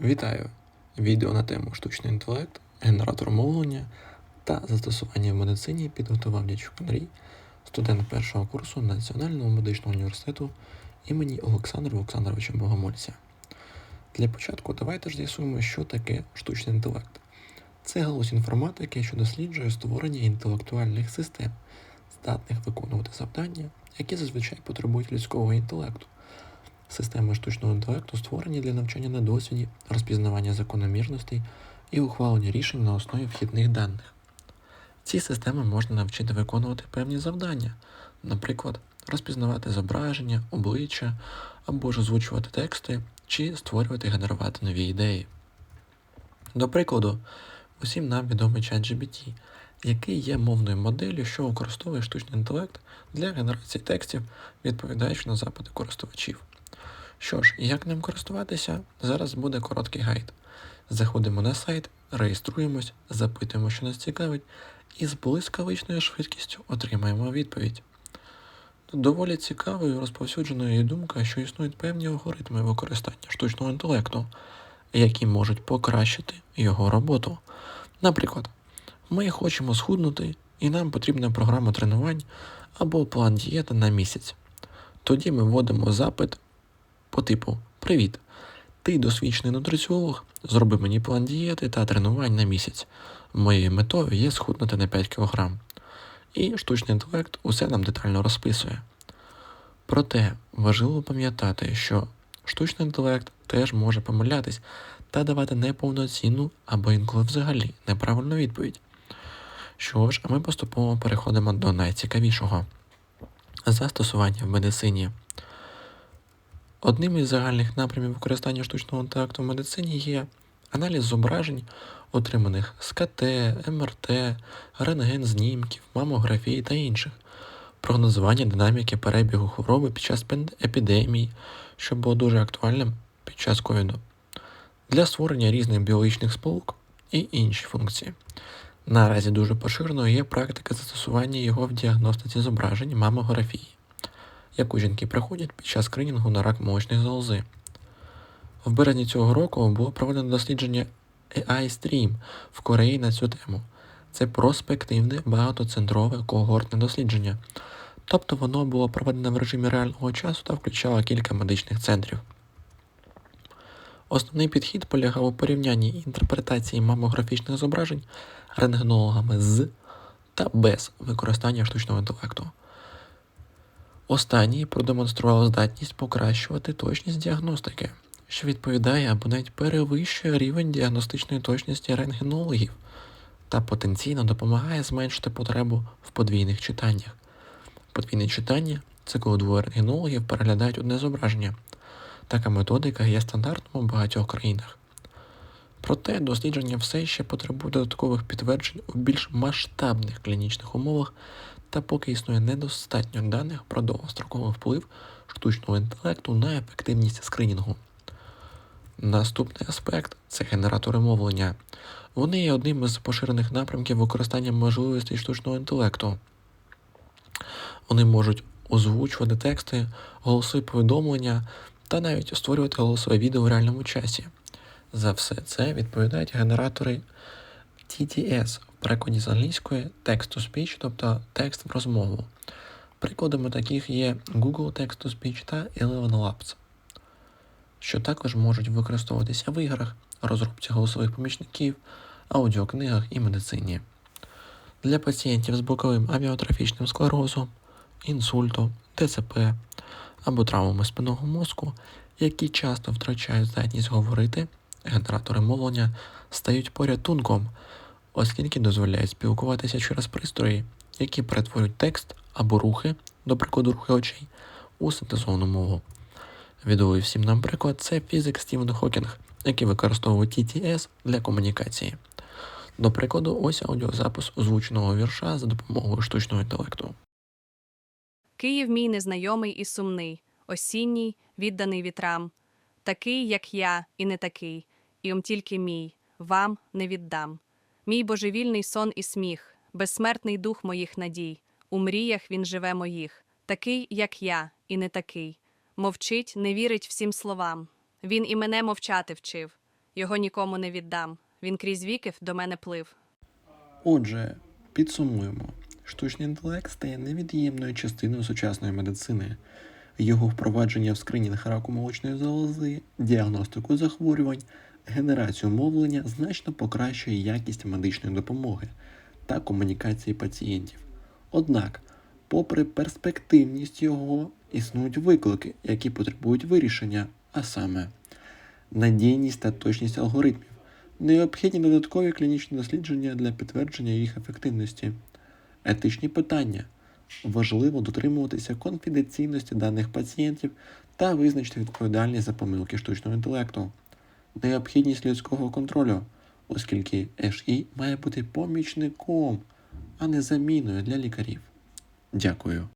Вітаю! Відео на тему штучний інтелект, генератор мовлення та застосування в медицині підготував дячук Андрій, студент першого курсу Національного медичного університету імені Олександра Олександровича Богомольця. Для початку давайте ж з'ясуємо, що таке штучний інтелект. Це галузь інформатики, що досліджує створення інтелектуальних систем, здатних виконувати завдання, які зазвичай потребують людського інтелекту. Системи штучного інтелекту створені для навчання на досвіді, розпізнавання закономірностей і ухвалення рішень на основі вхідних даних. Ці системи можна навчити виконувати певні завдання, наприклад, розпізнавати зображення, обличчя або ж озвучувати тексти чи створювати і генерувати нові ідеї. До прикладу, усім нам відомий ChatGPT, який є мовною моделлю, що використовує штучний інтелект для генерації текстів, відповідаючи на запити користувачів. Що ж, як ним користуватися, зараз буде короткий гайд. Заходимо на сайт, реєструємось, запитуємо, що нас цікавить, і з блискавичною швидкістю отримаємо відповідь. Доволі цікавою розповсюдженою є думка, що існують певні алгоритми використання штучного інтелекту, які можуть покращити його роботу. Наприклад, ми хочемо схуднути, і нам потрібна програма тренувань або план дієти на місяць. Тоді ми вводимо запит по типу Привіт! Ти досвідчений нутриціолог, зроби мені план дієти та тренувань на місяць. Моєю метою є схуднути на 5 кг. І штучний інтелект усе нам детально розписує. Проте важливо пам'ятати, що штучний інтелект теж може помилятись та давати неповноцінну або інколи взагалі неправильну відповідь. Що ж, ми поступово переходимо до найцікавішого застосування в медицині. Одним із загальних напрямів використання штучного інтелекту в медицині є аналіз зображень, отриманих з КТ, МРТ, рентген знімків, мамографії та інших, прогнозування динаміки перебігу хвороби під час епідемії, що було дуже актуальним під час ковіду, для створення різних біологічних сполук і інші функції. Наразі дуже поширеною є практика застосування його в діагностиці зображень мамографії яку жінки проходять під час скринінгу на рак молочної залози. В березні цього року було проведено дослідження AI Stream в Кореї на цю тему. Це проспективне багатоцентрове когортне дослідження, тобто воно було проведено в режимі реального часу та включало кілька медичних центрів. Основний підхід полягав у порівнянні інтерпретації мамографічних зображень рентгенологами з та без використання штучного інтелекту. Останній продемонстрував здатність покращувати точність діагностики, що відповідає або навіть перевищує рівень діагностичної точності рентгенологів та потенційно допомагає зменшити потребу в подвійних читаннях. Подвійне читання це коли двоє рентгенологів переглядають одне зображення. Така методика є стандартом у багатьох країнах. Проте дослідження все ще потребує додаткових підтверджень у більш масштабних клінічних умовах та поки існує недостатньо даних про довгостроковий вплив штучного інтелекту на ефективність скринінгу. Наступний аспект це генератори мовлення. Вони є одним із поширених напрямків використання можливостей штучного інтелекту. Вони можуть озвучувати тексти, голосові повідомлення та навіть створювати голосове відео в реальному часі. За все це відповідають генератори TTS в перекладі з англійської Text-to-Speech, тобто текст в розмову. Прикладами таких є Google Text-to-Speech та Eleven Labs, що також можуть використовуватися в іграх, розробці голосових помічників, аудіокнигах і медицині. Для пацієнтів з боковим авіатрофічним склерозом, інсультом, ДЦП або травмами спинного мозку, які часто втрачають здатність говорити, генератори мовлення стають порятунком, оскільки дозволяють спілкуватися через пристрої, які перетворюють текст або рухи, до прикладу рухи очей, у синтезовану мову. Відомий всім нам приклад це фізик Стівен Хокінг, який використовує TTS для комунікації. До прикладу, ось аудіозапис озвученого вірша за допомогою штучного інтелекту. Київ мій незнайомий і сумний, осінній, відданий вітрам, такий, як я, і не такий, і ом тільки мій, вам не віддам. Мій божевільний сон і сміх, безсмертний дух моїх надій, у мріях він живе моїх, такий, як я, і не такий. Мовчить, не вірить всім словам. Він і мене мовчати вчив. Його нікому не віддам. Він крізь віків до мене плив. Отже, підсумуємо, штучний інтелект стає невід'ємною частиною сучасної медицини. Його впровадження в скринінг раку молочної залози, діагностику захворювань, генерацію мовлення значно покращує якість медичної допомоги та комунікації пацієнтів. Однак, попри перспективність його, існують виклики, які потребують вирішення, а саме надійність та точність алгоритмів, необхідні додаткові клінічні дослідження для підтвердження їх ефективності, етичні питання. Важливо дотримуватися конфіденційності даних пацієнтів та визначити відповідальність за помилки штучного інтелекту, необхідність людського контролю, оскільки HE має бути помічником, а не заміною для лікарів. Дякую.